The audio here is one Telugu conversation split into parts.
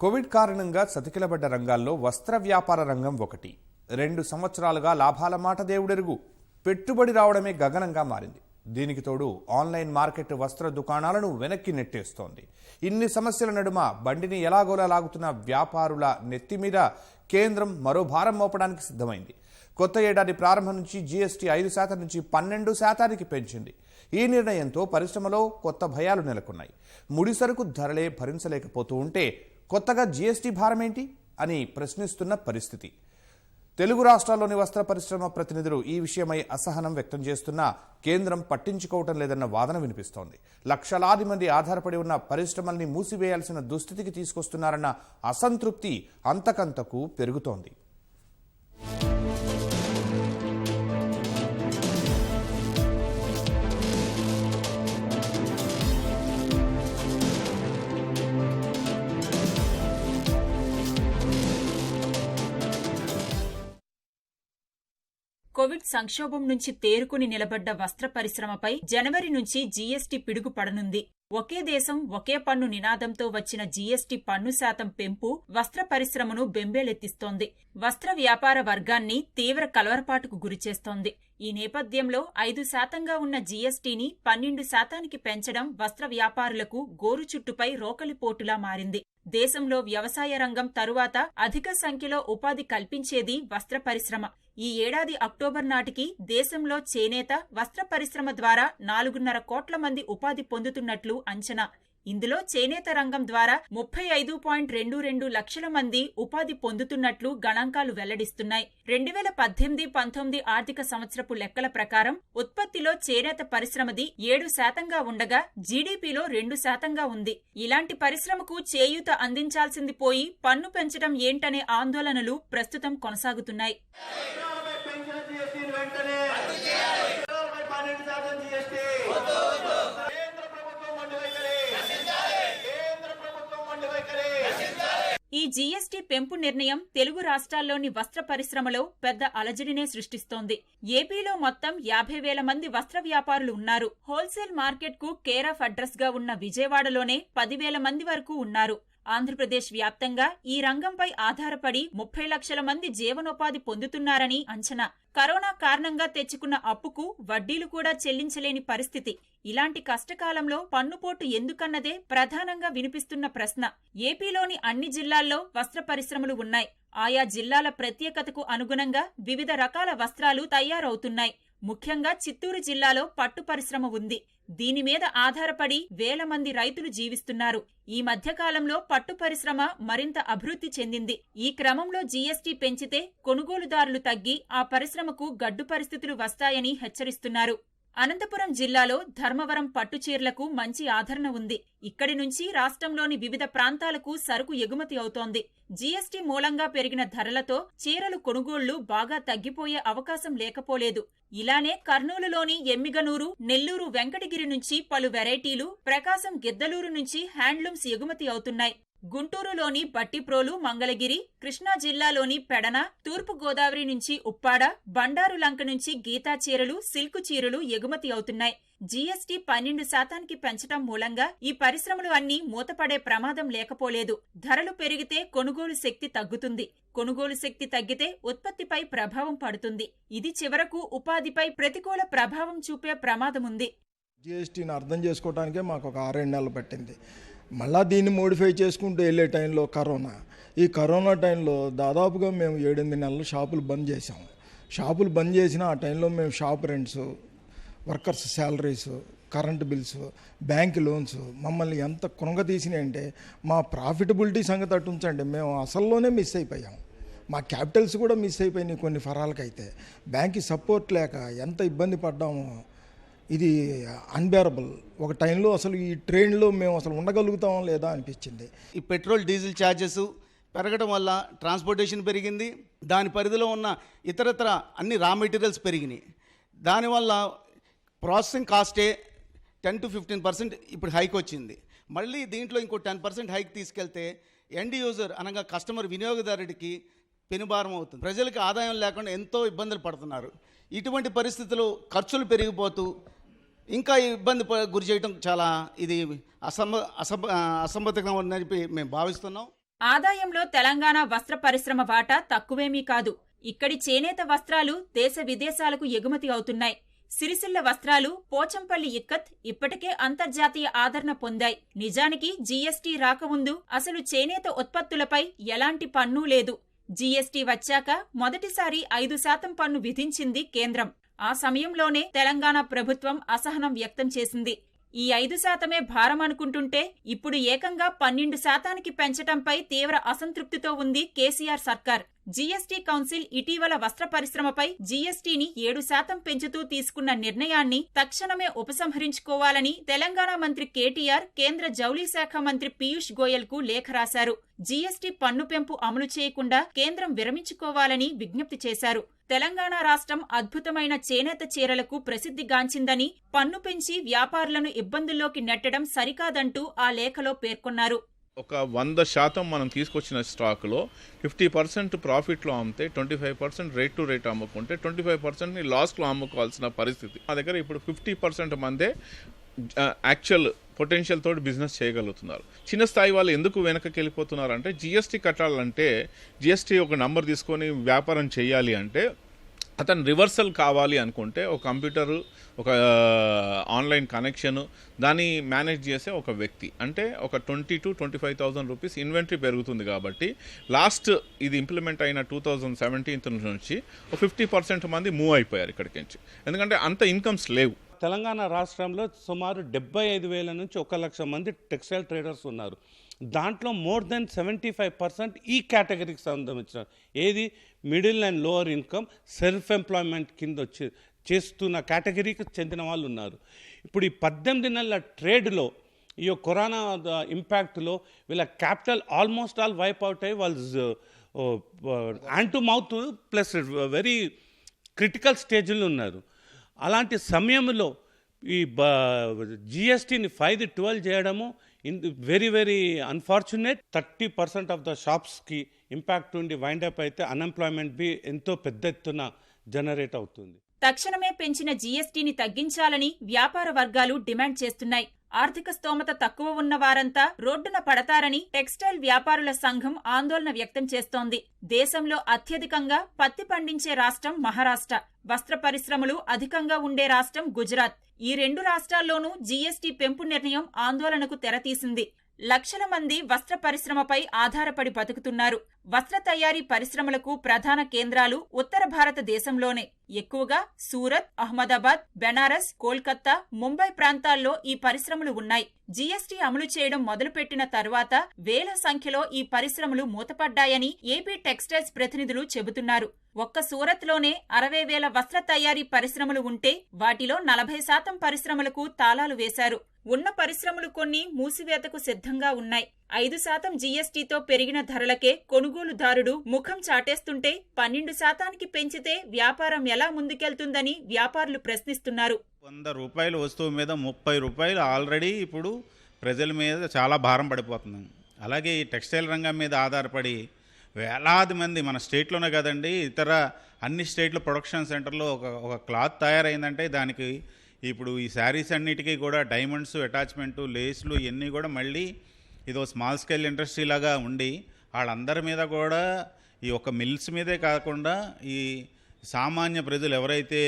కోవిడ్ కారణంగా సతికిలబడ్డ రంగాల్లో వస్త్ర వ్యాపార రంగం ఒకటి. రెండు సంవత్సరాలుగా లాభాల మాట దేవుడెరుగు. పెట్టుబడి రావడమే గగనంగా మారింది. దీనికి తోడు ఆన్లైన్ మార్కెట్ వస్త్ర దుకాణాలను వెనక్కి నెట్టేస్తోంది. ఇన్ని సమస్యల నడుమ బండిని ఎలాగోలా లాగుతున్న వ్యాపారుల నెత్తి మీద కేంద్రం మరో భారం మోపడానికి సిద్ధమైంది. కొత్త ఏడాది ప్రారంభం నుంచి జీఎస్టీ ఐదు శాతం నుంచి పన్నెండు శాతానికి పెంచింది. ఈ నిర్ణయంతో పరిశ్రమలో కొత్త భయాలు నెలకొన్నాయి. ముడి సరుకు ధరలే భరించలేకపోతూ ఉంటే కొత్తగా జీఎస్టీ భారమేంటి అని ప్రశ్నిస్తున్న పరిస్థితి. తెలుగు రాష్ట్రాల్లోని వస్త్ర పరిశ్రమ ప్రతినిధులు ఈ విషయమై అసహనం వ్యక్తం చేస్తున్నా కేంద్రం పట్టించుకోవటం లేదన్న వాదన వినిపిస్తోంది. లక్షలాది మంది ఆధారపడి ఉన్న పరిశ్రమల్ని మూసివేయాల్సిన దుస్థితికి తీసుకొస్తున్నారన్న అసంతృప్తి అంతకంతకు పెరుగుతోంది. కోవిడ్ సంక్షోభం నుంచి తేరుకుని నిలబడ్డ వస్త్ర పరిశ్రమపై జనవరి నుంచి జీఎస్టీ పిడుగు పడనుంది ఒకే దేశం ఒకే పన్ను నినాదంతో వచ్చిన జీఎస్టీ పన్ను శాతం పెంపు వస్త్ర పరిశ్రమను బెంబేలెత్తిస్తోంది. వస్త్ర వ్యాపార వర్గాన్ని తీవ్ర కలవరపాటుకు గురిచేస్తోంది. ఈ నేపథ్యంలో ఐదు శాతంగా ఉన్న జీఎస్టీని పన్నెండు శాతానికి పెంచడం వస్త్ర వ్యాపారులకు గోరు చుట్టుపై రోకలిపోటులా మారింది. దేశంలో వ్యవసాయ రంగం తరువాత అధిక సంఖ్యలో ఉపాధి కల్పించేది వస్త్ర పరిశ్రమ. ఈ ఏడాది అక్టోబర్ నాటికి దేశంలో చేనేత వస్త్ర పరిశ్రమ ద్వారా నాలుగున్నర కోట్ల మంది ఉపాధి పొందుతున్నట్లు అంచనా. ఇందులో చేనేత రంగం ద్వారా ముప్పై ఐదు పాయింట్ రెండు రెండు లక్షల మంది ఉపాధి పొందుతున్నట్లు గణాంకాలు వెల్లడిస్తున్నాయి. రెండు వేల పద్దెనిమిది పంతొమ్మిది ఆర్థిక సంవత్సరపు లెక్కల ప్రకారం ఉత్పత్తిలో చేనేత పరిశ్రమది ఏడు శాతంగా ఉండగా జీడీపీలో రెండు శాతంగా ఉంది. ఇలాంటి పరిశ్రమకు చేయూత అందించాల్సింది పోయి పన్ను పెంచడం ఏంటనే ఆందోళనలు ప్రస్తుతం కొనసాగుతున్నాయి ఇరవై పెన్షన్ జీఎస్టీని వెంటనే ఇరవై పన్నెండు శాతం జీఎస్టీ కేంద్ర ప్రభుత్వం మండి వైఖరి కేంద్ర ప్రభుత్వం మండి వైఖరి ఈ జీఎస్టీ పెంపు నిర్ణయం తెలుగు రాష్ట్రాల్లోని వస్త్ర పరిశ్రమలో పెద్ద అలజడినే సృష్టిస్తోంది. ఏపీలో మొత్తం యాభై వేల మంది వస్త్ర వ్యాపారులు ఉన్నారు. హోల్సేల్ మార్కెట్కు కేర్ ఆఫ్ ఉన్న విజయవాడలోనే పదివేల మంది వరకు ఉన్నారు. ఆంధ్రప్రదేశ్ వ్యాప్తంగా ఈ రంగంపై ఆధారపడి ముప్పై లక్షల మంది జీవనోపాధి పొందుతున్నారని అంచనా. కరోనా కారణంగా తెచ్చుకున్న అప్పుకు వడ్డీలు కూడా చెల్లించలేని పరిస్థితి. ఇలాంటి కష్టకాలంలో పన్నుపోటు ఎందుకన్నదే ప్రధానంగా వినిపిస్తున్న ప్రశ్న. ఏపీలోని అన్ని జిల్లాల్లో వస్త్ర పరిశ్రమలు ఉన్నాయి. ఆయా జిల్లాల ప్రత్యేకతకు అనుగుణంగా వివిధ రకాల వస్త్రాలు తయారవుతున్నాయి. ముఖ్యంగా చిత్తూరు జిల్లాలో పట్టు పరిశ్రమ ఉంది. దీని మీద ఆధారపడి వేల మంది రైతులు జీవిస్తున్నారు. ఈ మధ్యకాలంలో పట్టు పరిశ్రమ మరింత అభివృద్ధి చెందింది. ఈ క్రమంలో జీఎస్టీ పెంచితే కొనుగోలుదారులు తగ్గి ఆ పరిశ్రమకు గడ్డు పరిస్థితులు వస్తాయని హెచ్చరిస్తున్నారు. అనంతపురం జిల్లాలో ధర్మవరం పట్టు చీరలకు మంచి ఆదరణ ఉంది. ఇక్కడి నుంచి రాష్ట్రంలోని వివిధ ప్రాంతాలకు సరుకు ఎగుమతి అవుతోంది. జీఎస్టీ మూలంగా పెరిగిన ధరలతో చీరలు కొనుగోళ్ళు బాగా తగ్గిపోయే అవకాశం లేకపోలేదు. ఇలానే కర్నూలులోని ఎమ్మిగనూరు నెల్లూరు వెంకటగిరి నుంచి పలు వెరైటీలు ప్రకాశం గిద్దలూరు నుంచి హ్యాండ్లూమ్స్ ఎగుమతి అవుతున్నాయి. గుంటూరులోని బట్టిప్రోలు మంగళగిరి కృష్ణా జిల్లాలోని పెడన తూర్పు గోదావరి నుంచి ఉప్పాడ బండారు లంక నుంచి గీతా చీరలు సిల్క్ చీరలు ఎగుమతి అవుతున్నాయి. జీఎస్టీ పన్నెండు శాతానికి పెంచడం మూలంగా ఈ పరిశ్రమలు అన్నీ మూతపడే ప్రమాదం లేకపోలేదు. ధరలు పెరిగితే కొనుగోలు శక్తి తగ్గుతుంది. కొనుగోలు శక్తి తగ్గితే ఉత్పత్తిపై ప్రభావం పడుతుంది. ఇది చివరకు ఉపాధిపై ప్రతికూల ప్రభావం చూపే ప్రమాదముంది. జీఎస్టీని అర్థం చేసుకోవడానికే మాకు ఒక ఆరేడు నెలలు పట్టింది. మళ్ళా దీన్ని మోడిఫై చేసుకుంటూ వెళ్ళే టైంలో కరోనా. ఈ కరోనా టైంలో దాదాపుగా మేము ఏడెనిమిది నెలలు షాపులు బంద్ చేసాం షాపులు బంద్ చేసిన ఆ టైంలో మేము shop rents workers salaries current bills bank loans మమ్మల్ని ఎంత కొనగతీసినాయంటే మా ప్రాఫిటబిలిటీ సంగతి అటు ఉంచండి. మేము అసల్లోనే మిస్ అయిపోయాం. మా క్యాపిటల్స్ కూడా మిస్ అయిపోయినాయి కొన్ని ఫరాలకైతే. బ్యాంక్ సపోర్ట్ లేక ఎంత ఇబ్బంది పడ్డామో ఇది అన్బేరబుల్ ఒక టైంలో అసలు ఈ ట్రైన్లో మేము అసలు ఉండగలుగుతామో లేదా అనిపించింది. ఈ పెట్రోల్ డీజిల్ ఛార్జెస్ పెరగడం వల్ల ట్రాన్స్పోర్టేషన్ పెరిగింది. దాని పరిధిలో ఉన్న ఇతరతర అన్ని రా మెటీరియల్స్ పెరిగినాయి. దానివల్ల ప్రాసెసింగ్ కాస్టే టెన్ టు ఫిఫ్టీన్ పర్సెంట్ ఇప్పుడు హైక్ వచ్చింది. మళ్ళీ దీంట్లో ఇంకో టెన్ పర్సెంట్ హైక్ తీసుకెళ్తే ఎండ్ యూజర్ అనగా కస్టమర్ వినియోగదారుడికి పెనుభారం అవుతుంది. ప్రజలకు ఆదాయం లేకుండా ఎంతో ఇబ్బందులు పడుతున్నారు. ఇటువంటి పరిస్థితుల్లో ఖర్చులు పెరిగిపోతూ ఇంకా ఇబ్బంది గురి చేయడం చాలా ఇది అసంబ అసంబ అసంబద్ధంగా ఉందని చెప్పి మేము భావిస్తున్నాం. ఆదాయంలో తెలంగాణ వస్త్ర పరిశ్రమ వాటా తక్కువేమీ కాదు. ఇక్కడి చేనేత వస్త్రాలు దేశ విదేశాలకు ఎగుమతి అవుతున్నాయి. సిరిసిల్ల వస్త్రాలు పోచంపల్లి ఇక్కత్ ఇప్పటికే అంతర్జాతీయ ఆదరణ పొందాయి. నిజానికి జీఎస్టీ రాకముందు అసలు చేనేత ఉత్పత్తులపై ఎలాంటి పన్ను లేదు. జీఎస్టీ వచ్చాక మొదటిసారి ఐదు శాతం పన్ను విధించింది కేంద్రం. ఆ సమయంలోనే తెలంగాణ ప్రభుత్వం అసహనం వ్యక్తం చేసింది. ఈ ఐదు శాతమే భారం అనుకుంటుంటే ఇప్పుడు ఏకంగా పన్నెండు శాతానికి పెంచటంపై తీవ్ర అసంతృప్తితో ఉంది కేసీఆర్ సర్కార్. జీఎస్టీ కౌన్సిల్ ఇటీవల వస్త్ర పరిశ్రమపై జీఎస్టీని ఏడు శాతం పెంచుతూ తీసుకున్న నిర్ణయాన్ని తక్షణమే ఉపసంహరించుకోవాలని తెలంగాణ మంత్రి కేటీఆర్ కేంద్ర జౌళి శాఖ మంత్రి పీయూష్ గోయల్కు లేఖ రాశారు. జీఎస్టీ పన్ను పెంపు అమలు చేయకుండా కేంద్రం విరమించుకోవాలని విజ్ఞప్తి చేశారు. తెలంగాణ రాష్ట్రం అద్భుతమైన చేనేత చీరలకు ప్రసిద్ధిగాంచిందని పన్ను పెంచి వ్యాపారులను ఇబ్బందుల్లోకి నెట్టడం సరికాదంటూ ఆ లేఖలో పేర్కొన్నారు. ఒక వంద శాతం మనం తీసుకొచ్చిన స్టాక్లో ఫిఫ్టీ పర్సెంట్ ప్రాఫిట్లో అమ్మితే twenty five percent rate to rate అమ్ముకుంటే ట్వంటీ ఫైవ్ పర్సెంట్ని లాస్ట్లో అమ్ముకోవాల్సిన పరిస్థితి. మా దగ్గర ఇప్పుడు ఫిఫ్టీ పర్సెంట్ మందే యాక్చువల్ పొటెన్షియల్ తోటి బిజినెస్ చేయగలుగుతున్నారు. చిన్న స్థాయి వాళ్ళు ఎందుకు వెనకకి వెళ్ళిపోతున్నారు అంటే జిఎస్టీ కట్టాలంటే జిఎస్టీ ఒక నంబర్ తీసుకొని వ్యాపారం చేయాలి అంటే అతను రివర్సల్ కావాలి అనుకుంటే ఒక కంప్యూటరు ఒక ఆన్లైన్ కనెక్షను దాన్ని మేనేజ్ చేసే ఒక వ్యక్తి. అంటే ఒక twenty to twenty five thousand rupees inventory పెరుగుతుంది కాబట్టి లాస్ట్ ఇది ఇంప్లిమెంట్ అయిన టూ థౌజండ్ సెవెంటీన్త్ నుంచి ఒక ఫిఫ్టీ పర్సెంట్ మంది మూవ్ అయిపోయారు ఇక్కడికి నుంచి. ఎందుకంటే అంత ఇన్కమ్స్ లేవు. తెలంగాణ రాష్ట్రంలో సుమారు డెబ్బై ఐదు వేల నుంచి ఒక లక్ష మంది టెక్స్టైల్ ట్రేడర్స్ ఉన్నారు. దాంట్లో more than seventy five percent ఈ కేటగిరీకి సంబంధించిన ఏది? Middle and lower income self employment కింద వచ్చి చేస్తున్న కేటగిరీకి చెందిన వాళ్ళు ఉన్నారు. ఇప్పుడు ఈ పద్దెనిమిది నెలల ట్రేడ్లో ఈ కరోనా ఇంపాక్ట్లో వీళ్ళ capital almost all wipe out అయ్యి వాళ్ళు hand to mouth plus very critical స్టేజ్లో ఉన్నారు. అలాంటి సమయంలో ఈ జిఎస్టీని ఫైవ్ ట్వెల్వ్ చేయడము in very very unfortunate thirty percent of the షాప్స్కి impact ఉండి వైండప్ అయితే అన్ఎంప్లాయ్మెంట్ బి ఎంతో పెద్ద ఎత్తున జనరేట్ అవుతుంది. తక్షణమే పెంచిన జీఎస్టీని తగ్గించాలని వ్యాపార వర్గాలు డిమాండ్ చేస్తున్నాయి. ఆర్థిక స్తోమత తక్కువ ఉన్న వారంతా రోడ్డున పడతారని టెక్స్టైల్ వ్యాపారుల సంఘం ఆందోళన వ్యక్తం చేస్తోంది. దేశంలో అత్యధికంగా పత్తి పండించే రాష్ట్రం మహారాష్ట్ర. వస్త్ర పరిశ్రమలు అధికంగా ఉండే రాష్ట్రం గుజరాత్. ఈ రెండు రాష్ట్రాల్లోనూ జీఎస్టీ పెంపు నిర్ణయం ఆందోళనకు తెరతీసింది. లక్షల మంది వస్త్ర పరిశ్రమపై ఆధారపడి బతుకుతున్నారు. వస్త్ర తయారీ పరిశ్రమలకు ప్రధాన కేంద్రాలు ఉత్తర భారతదేశంలోనే ఎక్కువగా సూరత్ అహ్మదాబాద్ బెనారస్ కోల్కత్తా ముంబై ప్రాంతాల్లో ఈ పరిశ్రమలు ఉన్నాయి. జీఎస్టీ అమలు చేయడం మొదలుపెట్టిన తరువాత వేల సంఖ్యలో ఈ పరిశ్రమలు మూతపడ్డాయని ఏపీ టెక్స్టైల్స్ ప్రతినిధులు చెబుతున్నారు. ఒక్క సూరత్లోనే అరవై వేల వస్త్ర తయారీ పరిశ్రమలు ఉంటే వాటిలో నలభై శాతం పరిశ్రమలకు తాళాలు వేశారు. ఉన్న పరిశ్రమలు కొన్ని మూసివేతకు సిద్ధంగా ఉన్నాయి. ఐదు శాతం జీఎస్టీతో పెరిగిన ధరలకే కొనుగోలుదారుడు ముఖం చాటేస్తుంటే పన్నెండు శాతానికి పెంచితే వ్యాపారం ఎలా ముందుకెళ్తుందని వ్యాపారులు ప్రశ్నిస్తున్నారు. వంద రూపాయల వస్తువు మీద ముప్పై రూపాయలు ఆల్రెడీ ఇప్పుడు ప్రజల మీద చాలా భారం పడిపోతుంది. అలాగే ఈ టెక్స్టైల్ రంగం మీద ఆధారపడి వేలాది మంది మన స్టేట్లోనే కదండి ఇతర అన్ని స్టేట్ల ప్రొడక్షన్ సెంటర్లో ఒక ఒక క్లాత్ తయారైందంటే దానికి ఇప్పుడు ఈ శారీస్ అన్నిటికీ కూడా డైమండ్స్ అటాచ్మెంటు లేస్లు ఇవన్నీ కూడా మళ్ళీ ఇదో స్మాల్ స్కేల్ ఇండస్ట్రీ లాగా ఉండి వాళ్ళందరి మీద కూడా ఈ ఒక మిల్స్ మీదే కాకుండా ఈ సామాన్య ప్రజలు ఎవరైతే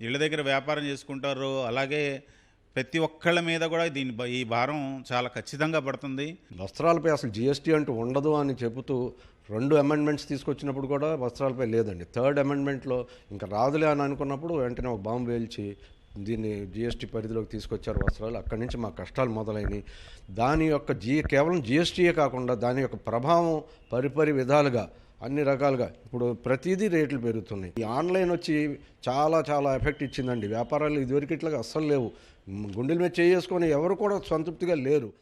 ఇళ్ళ దగ్గర వ్యాపారం చేసుకుంటారో అలాగే ప్రతి ఒక్కళ్ళ మీద కూడా దీని బ- ఈ భారం చాలా ఖచ్చితంగా పడుతుంది. వస్త్రాలపై అసలు జిఎస్టీ అంటూ ఉండదు అని చెబుతూ రెండు అమెండ్మెంట్స్ తీసుకొచ్చినప్పుడు కూడా వస్త్రాలపై లేదండి. థర్డ్ అమెండ్మెంట్లో ఇంకా రాదులే అని అనుకున్నప్పుడు వెంటనే ఒక బాంబు వేల్చి దీన్ని జిఎస్టీ పరిధిలోకి తీసుకొచ్చారు వస్త్రాలు. అక్కడి నుంచి మా కష్టాలు మొదలైనవి. దాని యొక్క జీ కేవలం జిఎస్టీయే కాకుండా దాని యొక్క ప్రభావం పరిపరి విధాలుగా అన్ని రకాలుగా ఇప్పుడు ప్రతిదీ రేట్లు పెరుగుతున్నాయి. ఈ ఆన్లైన్ వచ్చి చాలా చాలా ఎఫెక్ట్ ఇచ్చిందండి. వ్యాపారాలు ఇదివరకు ఇట్లాగా అస్సలు లేవు. గుండెల మీద చేసుకొని ఎవరు కూడా సంతృప్తిగా లేరు.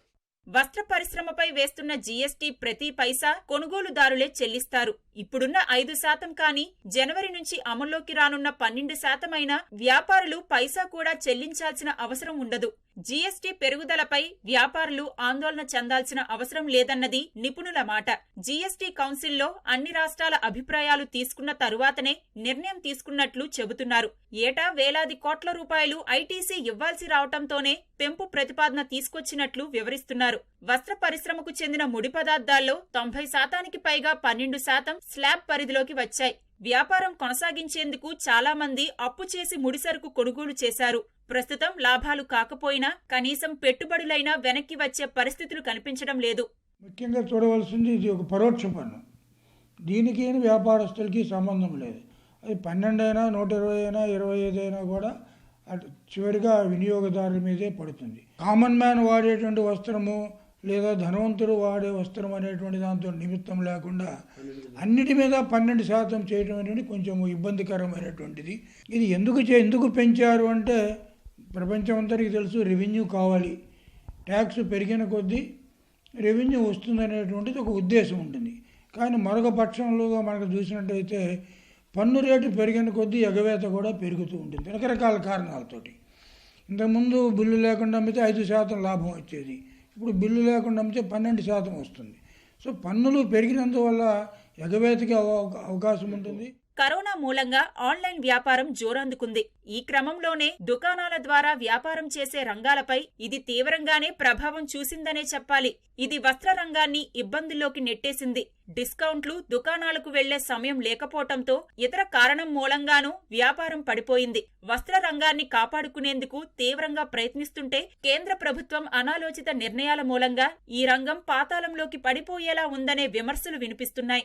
వస్త్ర పరిశ్రమపై వేస్తున్న జీఎస్టీ ప్రతి పైసా కొనుగోలుదారులే చెల్లిస్తారు. ఇప్పుడున్న ఐదు శాతం కానీ జనవరి నుంచి అమల్లోకి రానున్న పన్నెండు శాతం అయినా వ్యాపారులు పైసా కూడా చెల్లించాల్సిన అవసరం ఉండదు. జీఎస్టీ పెరుగుదలపై వ్యాపారులు ఆందోళన చెందాల్సిన అవసరం లేదన్నది నిపుణుల మాట. జీఎస్టీ కౌన్సిల్లో అన్ని రాష్ట్రాల అభిప్రాయాలు తీసుకున్న తరువాతనే నిర్ణయం తీసుకున్నట్లు చెబుతున్నారు. ఏటా వేలాది కోట్ల రూపాయలు ఐటీసీ ఇవ్వాల్సి రావటంతోనే పెంపు ప్రతిపాదన తీసుకొచ్చినట్లు వివరిస్తున్నారు. వస్త్ర పరిశ్రమకు చెందిన ముడి పదార్థాల్లో తొంభై శాతానికి పైగా పన్నెండు శాతం స్లాబ్ పరిధిలోకి వచ్చాయి. వ్యాపారం కొనసాగించేందుకు చాలా మంది అప్పు చేసి ముడిసరుకు కొనుగోలు చేశారు. ప్రస్తుతం లాభాలు కాకపోయినా కనీసం పెట్టుబడులైనా వెనక్కి వచ్చే పరిస్థితులు కనిపించడం లేదు. ముఖ్యంగా చూడవలసింది ఇది ఒక పరోక్ష పన్ను. దీనికి వ్యాపారస్తులకి సంబంధం లేదు. అది పన్నెండు అయినా నూట ఇరవై అయినా ఇరవై ఐదు అయినా కూడా అటు చివరిగా వినియోగదారుల మీదే పడుతుంది. కామన్ మ్యాన్ వాడేటువంటి వస్త్రము లేదా ధనవంతుడు వాడే వస్త్రం అనేటువంటి దాంతో నిమిత్తం లేకుండా అన్నిటి మీద పన్నెండు శాతం చేయడం అనేది కొంచెం ఇబ్బందికరమైనటువంటిది. ఇది ఎందుకు చే ఎందుకు పెంచారు అంటే ప్రపంచం అంతటికి తెలుసు రెవెన్యూ కావాలి. ట్యాక్స్ పెరిగిన కొద్దీ రెవెన్యూ వస్తుందనేటువంటిది ఒక ఉద్దేశం ఉంటుంది. కానీ మరొక పక్షంలోగా మనకు చూసినట్టయితే పన్ను రేటు పెరిగిన కొద్దీ ఎగవేత కూడా పెరుగుతూ ఉంటుంది. రకరకాల కారణాలతోటి. ఇంతకుముందు బిల్లు లేకుండా అమ్మితే ఐదు శాతం లాభం వచ్చేది. ఇప్పుడు బిల్లు లేకుండా అమ్మితే పన్నెండు శాతం వస్తుంది. సో పన్నులు పెరిగినందువల్ల ఎగవేతకి అవకాశం ఉంటుంది. కరోనా మూలంగా ఆన్లైన్ వ్యాపారం జోరందుకుంది. ఈ క్రమంలోనే దుకాణాల ద్వారా వ్యాపారం చేసే రంగాలపై ఇది తీవ్రంగానే ప్రభావం చూసిందనే చెప్పాలి. ఇది వస్త్ర రంగాన్ని ఇబ్బందుల్లోకి నెట్టేసింది. డిస్కౌంట్లు దుకాణాలకు వెళ్ళే సమయం లేకపోవటంతో ఇతర కారణం మూలంగానూ వ్యాపారం పడిపోయింది. వస్త్ర రంగాన్ని కాపాడుకునేందుకు తీవ్రంగా ప్రయత్నిస్తుంటే కేంద్ర ప్రభుత్వం అనాలోచిత నిర్ణయాల మూలంగా ఈ రంగం పాతాళంలోకి పడిపోయేలా ఉందనే విమర్శలు వినిపిస్తున్నాయి.